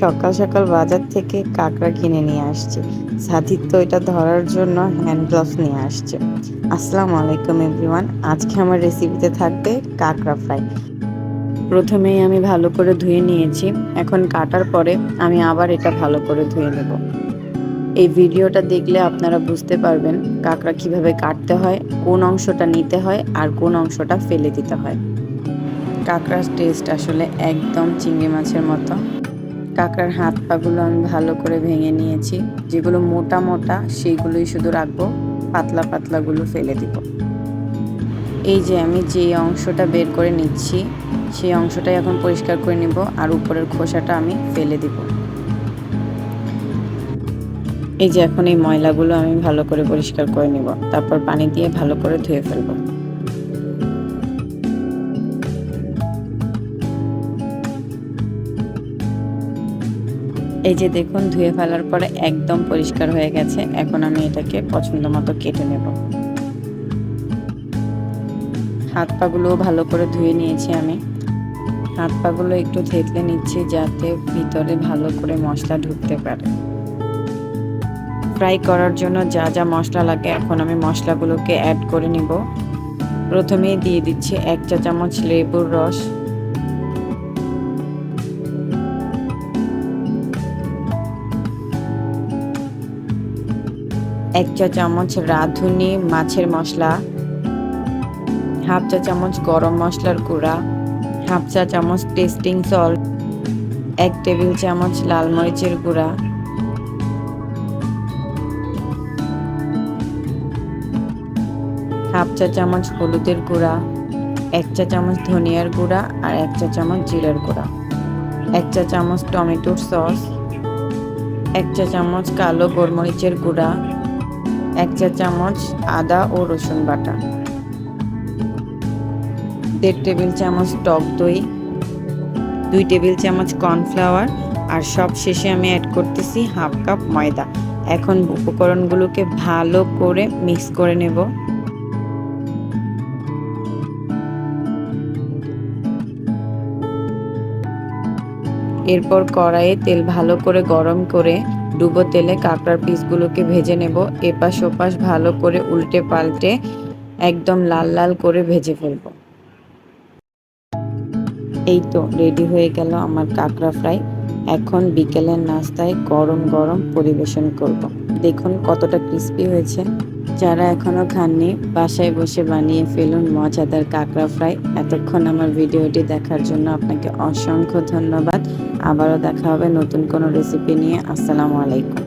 সকাল সকাল বাজার থেকে কাঁকড়া কিনে নিয়ে আসছে। সাথীর তো এটা ধরার জন্য হ্যান্ড গ্লাভস নিয়ে আসছে। আসসালামু আলাইকুম এভরিওয়ান আজকে আমার রেসিপিতে থাকবে কাঁকড়া ফ্রাই প্রথমেই আমি ভালো করে ধুয়ে নিয়েছি। এখন কাটার পরে আমি আবার এটা ভালো করে ধুয়ে নেব। এই ভিডিওটা দেখলে আপনারা বুঝতে পারবেন কাঁকড়া কীভাবে কাটতে হয়, কোন অংশটা নিতে হয় আর কোন অংশটা ফেলে দিতে হয়। কাঁকড়ার টেস্ট আসলে একদম চিংড়ি মাছের মতো। কাঁকড়ার হাত পাগুলো আমি ভালো করে ভেঙে নিয়েছি। যেগুলো মোটা মোটা, সেইগুলোই শুধু রাখব। পাতলা পাতলাগুলো ফেলে দিব। এই যে আমি যে অংশটা বের করে নিচ্ছি, সেই অংশটাই এখন পরিষ্কার করে নিব আর উপরের খোসাটা আমি ফেলে দিব। এই যে এখন এই ময়লাগুলো আমি ভালো করে পরিষ্কার করে নিব। তারপর পানি দিয়ে ভালো করে ধুয়ে ফেলব। এই যে দেখুন, ধুয়ে ফেলার পরে একদম পরিষ্কার হয়ে গেছে। এখন আমি এটাকে পছন্দ মতো কেটে নেব। হাত পাগুলো ভালো করে ধুয়ে নিয়েছি আমি। হাত পাগুলো একটু থেতলে নিচ্ছি যাতে ভিতরে ভালো করে মশলা ঢুকতে পারে। ফ্রাই করার জন্য যা যা মশলা লাগে এখন আমি মশলাগুলোকে অ্যাড করে নিব। প্রথমেই দিয়ে দিচ্ছি এক চা চামচ লেবুর রস। এক চা চামচ রাঁধুনি মাছের মশলা, হাফ চা চামচ গরম মশলার গুঁড়া, হাফ চা চামচ টেস্টিং সল্ট, এক টেবিল চামচ লাল মরিচের গুঁড়া। হাফ চা চামচ হলুদের গুঁড়া, এক চা চামচ ধনিয়ার গুঁড়া আর এক চা চামচ জিরার গুঁড়া। এক চা চামচ টমেটোর সস, এক চা চামচ কালো গোলমরিচের গুঁড়া এক চা চামচ আদা ও রসুন বাটা, দেড় টেবিল চামচ টক দই, দুই টেবিল চামচ কর্নফ্লাওয়ার আর সব শেষে আমি অ্যাড করতেছি হাফ কাপ ময়দা। এখন উপকরণগুলোকে ভালো করে মিক্স করে নেব। এরপর কড়াইয়ে তেল ভালো করে গরম করে ডুবো তেলে কাঁকড়ার পিসগুলোকে ভেজে নেব। এপাশ ওপাশ ভালো করে উল্টে পাল্টে একদম লাল লাল করে ভেজে ফেলব। এই তো রেডি হয়ে গেল আমার কাঁকড়া ফ্রাই। এখন বিকেলের নাস্তায় গরম গরম পরিবেশন করব। দেখুন কতটা ক্রিস্পি হয়েছে। যারা এখনও খাননি, বাসায় বসে বানিয়ে ফেলুন মজাদার কাঁকড়া ফ্রাই। এতক্ষণ আমার ভিডিওটি দেখার জন্য আপনাকে অসংখ্য ধন্যবাদ। আবারও দেখা হবে নতুন কোনো রেসিপি নিয়ে। আসসালামু আলাইকুম।